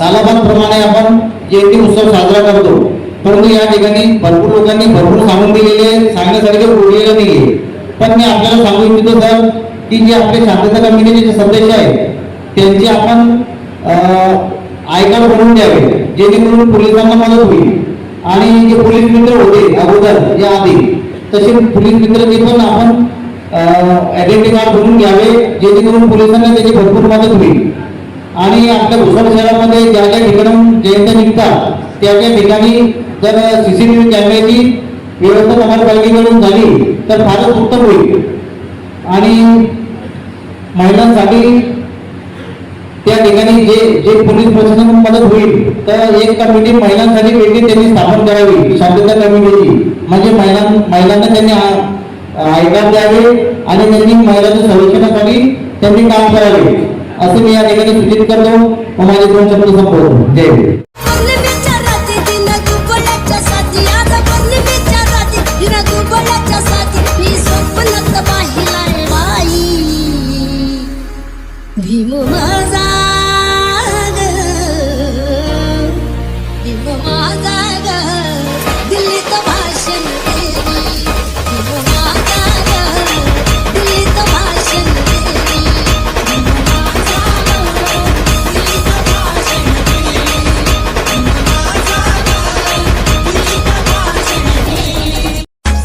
वर्धापनाप्रमाणे आपण जयंती उत्सव साजरा करतो. परंतु या ठिकाणी भरपूर लोकांनी भरपूर सांगून दिलेले सांगण्यासारखे बोललेलं नाहीये. पण मी आपल्याला सांगू इच्छितो सर की जे आपले शांतता कमिटीचे जे सदस्य आहेत त्यांचे आपण आयकार बनवून द्यावे जेणेकरून पोलिसांना मदत होईल. आणि जे पोलीस मित्र होते अगोदर या आधी तसे पोलीस मित्र ते पण आपण आयडेंटिटी कार्ड बनवून घ्यावे जेणेकरून पोलिसांना त्याची भरपूर मदत होईल. आणि आपल्या भुसावळ शहरामध्ये ज्या ज्या ठिकाणून जयंत्या निघतात त्या त्या ठिकाणी जर सीसीटीव्ही कॅमेऱ्याची व्यवस्था नगरपालिकेकडून झाली तर फारच उत्तम होईल. आणि महिलांसाठी त्या ठिकाणी जे जे पोलीस प्रशासन मदत होईल तर एक कमिटी महिलांसाठी वेगळी त्यांनी स्थापन करावी शांतता कमिटीची. म्हणजे महिलां महिलांना त्यांनी आयकार द्यावे आणि त्यांनी महिलांच्या संरक्षणासाठी त्यांनी काम करावे. असं मी या ठिकाणी सूचित करतो व माझे दोन शब्द संपवतो जय हिंद पौर्णिमेच्या